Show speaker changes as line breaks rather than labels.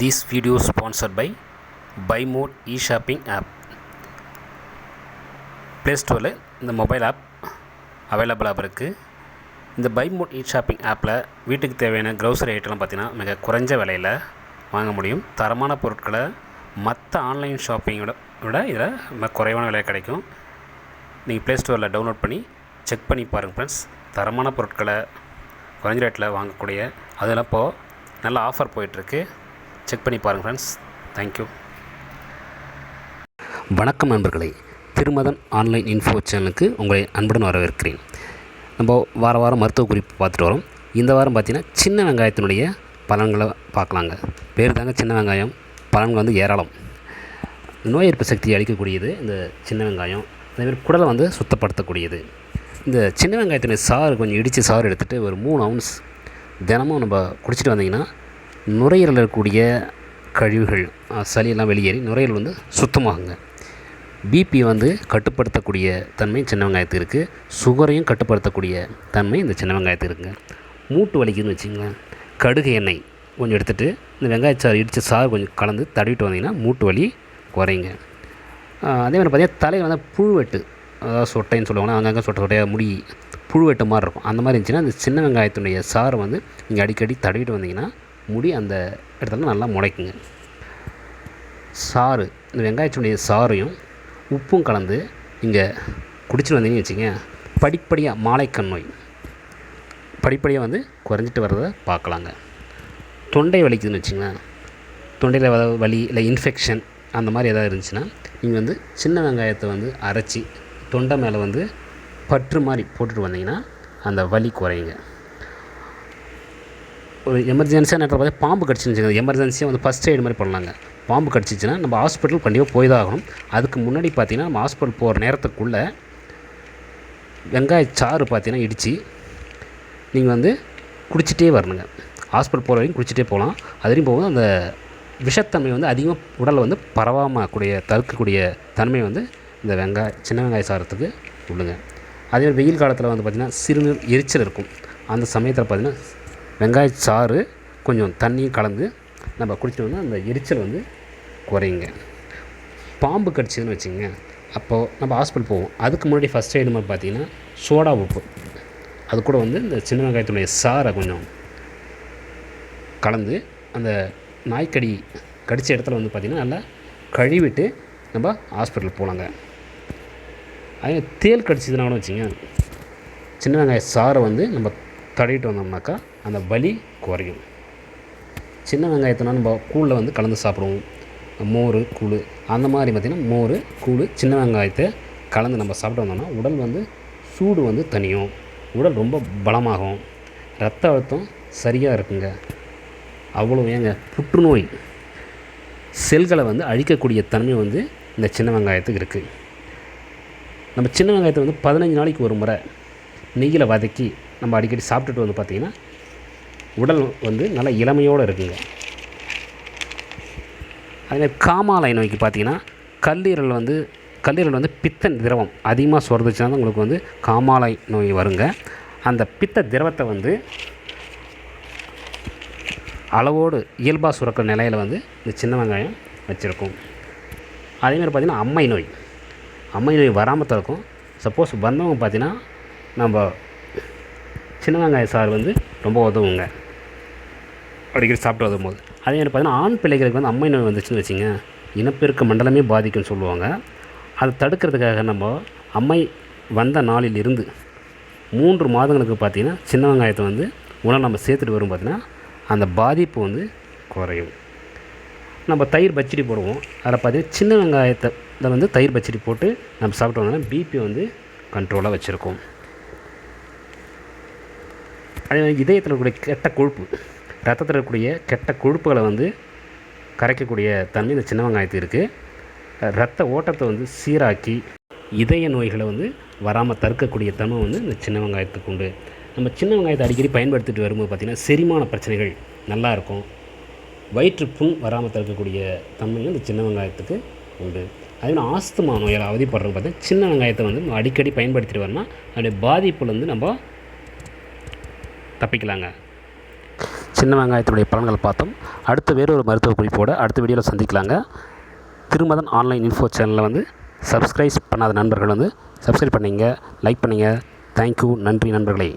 This video sponsored by by mode E shopping app play ஸ்டோரில் இந்த mobile app அவைலபிளாக இருக்குது இந்த பை மோட் இ ஷாப்பிங் ஆப்பில் வீட்டுக்கு தேவையான க்ரௌசரி ஐட்டம்லாம் பார்த்தீங்கன்னா மிக குறைஞ்ச விலையில் வாங்க முடியும். தரமான பொருட்களை மற்ற ஆன்லைன் ஷாப்பிங்கோட விட இதில் மிக குறைவான விலை கிடைக்கும். நீங்கள் ப்ளே ஸ்டோரில் டவுன்லோட் பண்ணி செக் பண்ணி பாருங்கள் ஃப்ரெண்ட்ஸ் தரமான பொருட்களை குறைஞ்ச ரேட்டில் வாங்கக்கூடிய அதில் இப்போது நல்ல ஆஃபர் போயிட்டுருக்கு செக் பண்ணி பாருங்கள் ஃப்ரெண்ட்ஸ் தேங்க்யூ வணக்கம் நண்பர்களே. திருமதன் ஆன்லைன் இன்ஃபோ சேனலுக்கு உங்களை அன்புடன் வரவேற்கிறேன். நம்ம வார வாரம் மருத்துவ குறிப்பு பார்த்துட்டு வரோம். இந்த வாரம் பார்த்திங்கன்னா சின்ன வெங்காயத்தினுடைய பலன்களை பார்க்கலாங்க. பேர் தாங்க சின்ன வெங்காயம். பலன்கள் வந்து ஏராளம். நோய் எதிர்ப்பு சக்தியை அளிக்கக்கூடியது இந்த சின்ன வெங்காயம். அதேமாதிரி குடலை வந்து சுத்தப்படுத்தக்கூடியது. இந்த சின்ன வெங்காயத்தினுடைய சாறு கொஞ்சம் இடித்து சாறு எடுத்துகிட்டு ஒரு மூணு அவுன்ஸ் தினமும் நம்ம குடிச்சிட்டு வந்தீங்கன்னா நுரையீரலில் இருக்கக்கூடிய கழிவுகள் சளியெல்லாம் வெளியேறி நுரையீரல் வந்து சுத்தமாகுங்க. பிபி வந்து கட்டுப்படுத்தக்கூடிய தன்மை சின்ன வெங்காயத்துக்கு இருக்குது சுகரையும் கட்டுப்படுத்தக்கூடிய தன்மை இந்த சின்ன வெங்காயத்துக்கு இருக்குங்க. மூட்டு வலிக்குதுன்னு வச்சுங்களேன் கடுகு எண்ணெய் கொஞ்சம் எடுத்துகிட்டு இந்த வெங்காயச்சாறு இடித்த சாறு கொஞ்சம் கலந்து தடவிட்டு வந்தீங்கன்னா மூட்டு வலி குறையுங்க. அதே மாதிரி பார்த்தீங்கன்னா தலையில் வந்து புழுவெட்டு அதாவது சொட்டைன்னு சொல்லுவாங்க அங்கங்கே சொட்டை சொட்டையாக முடி புழுவெட்டு மாதிரி இருக்கும். அந்த மாதிரி இருந்துச்சுன்னா அந்த சின்ன வெங்காயத்தினுடைய சாறு வந்து நீங்கள் அடிக்கடி தடவிட்டு வந்தீங்கன்னா முடி அந்த இடத்துல நல்லா முளைக்குங்க. சாறு இந்த வெங்காயச்சுடைய சாறையும் உப்பும் கலந்து நீங்கள் குடிச்சிட்டு வந்தீங்கன்னு வச்சுங்க படிப்படியாக மாலைக்கண் நோய். படிப்படியாக வந்து குறைஞ்சிட்டு வர்றதை பார்க்கலாங்க. தொண்டை வலிக்குதுன்னு வச்சுங்களேன் தொண்டையில் வலி இல்லை இன்ஃபெக்ஷன் அந்த மாதிரி எதாவது இருந்துச்சுன்னா நீங்கள் வந்து சின்ன வெங்காயத்தை வந்து அரைச்சி தொண்டை மேலே வந்து பற்று மாதிரி போட்டுட்டு வந்தீங்கன்னா அந்த வலி குறையுங்க. ஒரு எமர்ஜென்சியாக நேரத்தில் பார்த்தா பாம்பு கடிச்சிருந்துச்சுங்க எமர்ஜென்சியாக வந்து ஃபஸ்ட் எய்டு மாதிரி பண்ணலாங்க பாம்பு கடிச்சிச்சுன்னா நம்ம ஹாஸ்பிட்டல் கண்டிப்பாக போய் தான் ஆகணும். அதுக்கு முன்னாடி பார்த்தீங்கன்னா நம்ம ஹாஸ்பிட்டல் போகிற நேரத்துக்குள்ளே வெங்காய சாறு பார்த்தீங்கன்னா இடித்து நீங்கள் வந்து குடிச்சிட்டே வரணுங்க. ஹாஸ்பிட்டல் போகிற வரைக்கும் குடிச்சிட்டே போகலாம். அது வரையும் போகும்போது அந்த விஷத்தன்மை வந்து அதிகமாக உடலை வந்து பரவாமல் கூடிய தடுக்கக்கூடிய தன்மை வந்து இந்த வெங்காய சின்ன வெங்காய சாரத்துக்கு உள்ளுங்க. அதே மாதிரி வெயில் காலத்தில் வந்து பார்த்திங்கன்னா சிறுநீர் எரிச்சல் இருக்கும். அந்த சமயத்தில் பார்த்திங்கன்னா வெங்காய சாறு கொஞ்சம் தண்ணியும் கலந்து நம்ம குடிச்சிட்டு அந்த எரிச்சல் வந்து குறையுங்க. பாம்பு கடிச்சதுன்னு வச்சுங்க அப்போது நம்ம ஹாஸ்பிட்டல் போவோம். அதுக்கு முன்னாடி ஃபஸ்ட் எய்டு மாதிரி பார்த்தீங்கன்னா சோடா உப்பு. அது கூட வந்து இந்த சின்ன வெங்காயத்துடைய சாறை கொஞ்சம் கலந்து அந்த நாய்க்கடி கடித்த இடத்துல வந்து பார்த்திங்கன்னா நல்லா கழுவிட்டு நம்ம ஹாஸ்பிட்டல் போகலாங்க அதே தேல் கடிச்சதுனா கூட வச்சுங்க சின்ன வெங்காய சாறை வந்து நம்ம தடவிட்டு வந்தோம்னாக்கா அந்த வலி குறையும். சின்ன வெங்காயத்தினா நம்ம கூழில் வந்து கலந்து சாப்பிடுவோம். மோர் கூழ் அந்த மாதிரி பார்த்திங்கன்னா மோர் கூழ் சின்ன வெங்காயத்தை கலந்து நம்ம சாப்பிட்டு வந்தோம்னா உடல் வந்து சூடு வந்து தனியும் உடல் ரொம்ப பலமாகும். ரத்த அழுத்தம் சரியாக இருக்குங்க. அவ்வளோ ஏங்க புற்றுநோய் செல்களை வந்து அழிக்கக்கூடிய தன்மை வந்து இந்த சின்ன வெங்காயத்துக்கு இருக்குது நம்ம சின்ன வெங்காயத்தை வந்து பதினஞ்சு நாளைக்கு ஒரு முறை நெய்யில் வதக்கி நம்ம அடிக்கடி சாப்பிட்டுட்டு வந்து பார்த்திங்கன்னா உடல் வந்து நல்லா இளமையோடு இருக்குங்க. அதே காமாலை நோய்க்கு பார்த்தீங்கன்னா கல்லீரல் வந்து கல்லீரல் வந்து பித்த திரவம் அதிகமாக சுரந்துச்சுன்னா தான் உங்களுக்கு வந்து காமாலை நோய் வருங்க. அந்த பித்த திரவத்தை வந்து அளவோடு இயல்பாக சுரக்கிற நிலையில் வந்து இந்த சின்ன வெங்காயம் வச்சுருக்கும். அதேமாதிரி பார்த்திங்கன்னா அம்மை நோய். அம்மை நோய் வராமல் தடுக்கும் சப்போஸ் வந்தவங்க பார்த்தீங்கன்னா நம்ம சின்ன வெங்காய சாறு வந்து ரொம்ப உதவுங்க. அடிக்கடி சாப்பிட்டு வரும்போது. அதே மாதிரி பார்த்தீங்கன்னா ஆண் பிள்ளைகளுக்கு வந்து அம்மை நோய் வந்துச்சுன்னு வச்சுங்க இனப்பெருக்க மண்டலமே பாதிக்கும்னு சொல்லுவாங்க. அதை தடுக்கிறதுக்காக நம்ம அம்மை வந்த நாளில் இருந்து மூன்று மாதங்களுக்கு பார்த்தீங்கன்னா சின்ன வெங்காயத்தை வந்து உணவு நம்ம சேர்த்துட்டு வரும் பார்த்தீங்கன்னா அந்த பாதிப்பு வந்து குறையும். நம்ம தயிர் பச்சடி போடுவோம். அதில் பார்த்தீங்கன்னா சின்ன வெங்காயத்தை வந்து தயிர் பச்சடி போட்டு நம்ம சாப்பிட்டு பிபி வந்து கண்ட்ரோலாக வச்சுருக்கோம். அதே மாதிரி இதயத்தில் கூட கெட்ட கொழுப்பு. ரத்தத்தில் இருக்கக்கூடிய கெட்ட கொழுப்புகளை வந்து கரைக்கக்கூடிய தன்மை இந்த சின்ன வெங்காயத்துக்கு இருக்குது ரத்த ஓட்டத்தை வந்து சீராக்கி இதய நோய்களை வந்து வராமல் தடுக்கக்கூடிய தன்மை வந்து இந்த சின்ன வெங்காயத்துக்கு உண்டு. நம்ம சின்ன வெங்காயத்தை அடிக்கடி பயன்படுத்திட்டு வரும்போது பார்த்திங்கன்னா செரிமான பிரச்சனைகள் நல்லா இருக்கும். வயிற்று புண் வராமல் தடுக்கக்கூடிய தன்மையும் இந்த சின்ன வெங்காயத்துக்கு உண்டு. அதே ஆஸ்துமா நோயால் அவதிப்படுறவங்க பார்த்தா சின்ன வெங்காயத்தை வந்து நம்ம அடிக்கடி பயன்படுத்திட்டு வரணும் அதோடைய பாதிப்புலேருந்து நம்ம தப்பிக்கலாங்க. சின்ன வெங்காயத்தினுடைய பலன்கள் பார்த்தோம். அடுத்த வேறொரு மருத்துவ குறிப்போடு அடுத்த வீடியோவில் சந்திக்கலாங்க. திருமதன் ஆன்லைன் இன்ஃபோ சேனலில் வந்து சப்ஸ்கிரைப் பண்ணாத நண்பர்கள் வந்து சப்ஸ்கிரைப் பண்ணிங்க லைக் பண்ணுங்கள் தேங்க்யூ நன்றி நண்பர்களே.